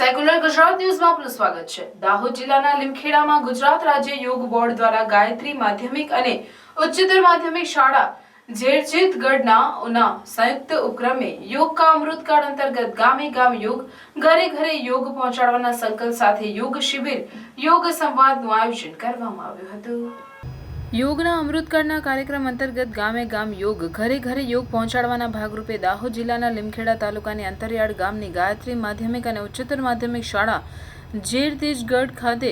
Secular Gujarat ન્યૂઝમાં આપનું સ્વાગત છે. દાહોદ જિલ્લાના લીમખેડામાં ગુજરાત રાજ્ય યોગ બોર્ડ દ્વારા ગાયત્રી માધ્યમિક અને ઉચ્ચતર માધ્યમિક શાળા ઝેરજીતગઢના ઉના સંયુક્ત ઉપક્રમે યોગ કા અમૃતકાળ અંતર્ગત ગામે ગામ યોગ, ઘરે ઘરે યોગ પહોંચાડવાના સંકલ્પ સાથે યોગ શિબિર, યોગ સંવાદનું આયોજન કરવામાં આવ્યું હતું. યોગના અમૃતકાળના કાર્યક્રમ અંતર્ગત ગામે ગામ યોગ, ઘરે ઘરે યોગ પહોંચાડવાના ભાગરૂપે દાહોદ જિલ્લાના લીમખેડા તાલુકાની અંતરિયાળ ગામની ગાયત્રી માધ્યમિક અને ઉચ્ચતર માધ્યમિક શાળા જેરતેજગઢ ખાતે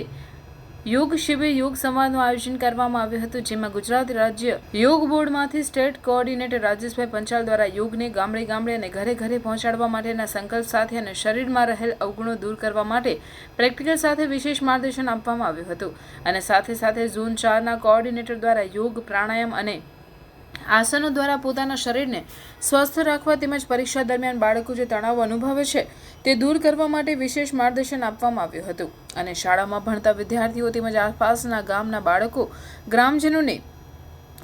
યોગ શિબિર યોગ સંવાદનું આયોજન કરવામાં આવ્યું હતું, જેમાં ગુજરાત રાજ્ય યોગ બોર્ડમાંથી સ્ટેટ કોઓર્ડિનેટર રાજેશભાઈ પંચાલ દ્વારા યોગને ગામડે ગામડે અને ઘરે ઘરે પહોંચાડવા માટેના સંકલ્પ સાથે અને શરીરમાં રહેલ અવગુણો દૂર કરવા માટે પ્રેક્ટિકલ સાથે વિશેષ માર્ગદર્શન આપવામાં આવ્યું હતું. અને સાથે સાથે ઝોન ચારના કોઓર્ડિનેટર દ્વારા યોગ પ્રાણાયામ અને આસનો દ્વારા પોતાના શરીરને સ્વસ્થ રાખવા તેમજ પરીક્ષા દરમિયાન બાળકો જે તણાવ અનુભવે છે તે દૂર કરવા માટે વિશેષ માર્ગદર્શન આપવામાં આવ્યું હતું. અને શાળામાં ભણતા વિદ્યાર્થીઓ તેમજ આસપાસના ગામના બાળકો, ગ્રામજનોને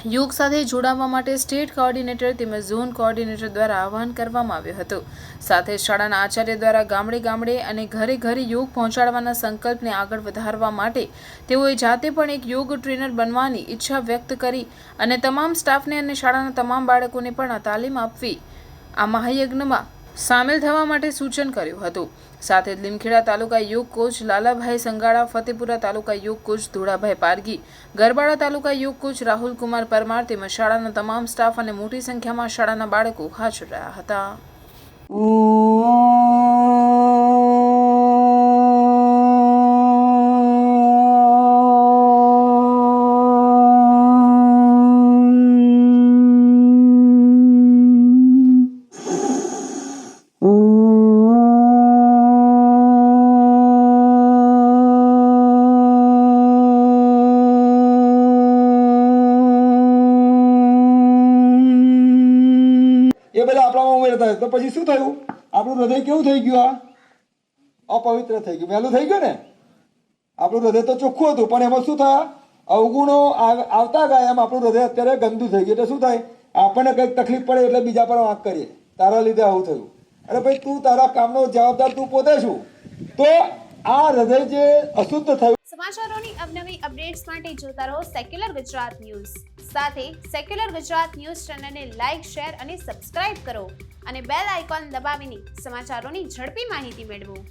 યોગ સાથે જોડાવા માટે સ્ટેટ કોઓર્ડિનેટર તેમજ ઝોન કોઓર્ડિનેટર દ્વારા આહવાન કરવામાં આવ્યું હતું. સાથે શાળાના આચાર્ય દ્વારા ગામડે ગામડે અને ઘરે ઘરે યોગ પહોંચાડવાના સંકલ્પને આગળ વધારવા માટે તેઓએ જાતે પણ એક યોગ ટ્રેનર બનવાની ઈચ્છા વ્યક્ત કરી અને તમામ સ્ટાફને અને શાળાના તમામ બાળકોને પણ આ તાલીમ આપવી. આ મહાયજ્ઞમાં સામેલ થવા માટે સૂચન કર્યું હતું. સાથે લીમખેડા તાલુકા યોગ કોચ લાલાભાઈ સંગાળા, ફતેપુરા તાલુકા યોગ કોચ ધોળાભાઈ પારગી, ગરબાડા તાલુકા યોગ કોચ રાહુલ કુમાર પરમાર તેમજ શાળાના તમામ સ્ટાફ અને મોટી સંખ્યામાં શાળાના બાળકો હાજર રહ્યા હતા. એ બધા આપણામાં ઉમેરતા તો પછી શું થયું? આપણું હૃદય કેવું થઈ ગયું આ? અપવિત્ર થઈ ગયું. વહેલું થઈ ગયું ને? આપણું હૃદય તો ચોખ્ખું હતું, પણ એમાં શું થયા? અવગુણો આવતા ગયા એમ આપણું હૃદય અત્યારે ગંદુ થઈ ગયું. એટલે શું થાય? આપણને કંઈક તકલીફ પડે એટલે બીજા પર વાંક કરીએ. તારા લીધે આવું થયું. અરે ભાઈ, તું તારા કામનો જવાબદાર તું પોતે છું. તો આ હૃદય જે અશુદ્ધ થયું સમાચારોની અવનવી અપડેટ્સ માટે જોતા રહો સેક્યુલર ગુજરાત ન્યૂઝ સાથે સેક્યુલર ગુજરાત ન્યૂઝ ચેનલને લાઇક શેર અને સબસ્ક્રાઇબ કરો અને બેલ આઇકોન દબાવીને સમાચારોની ઝડપી માહિતી મેળવો.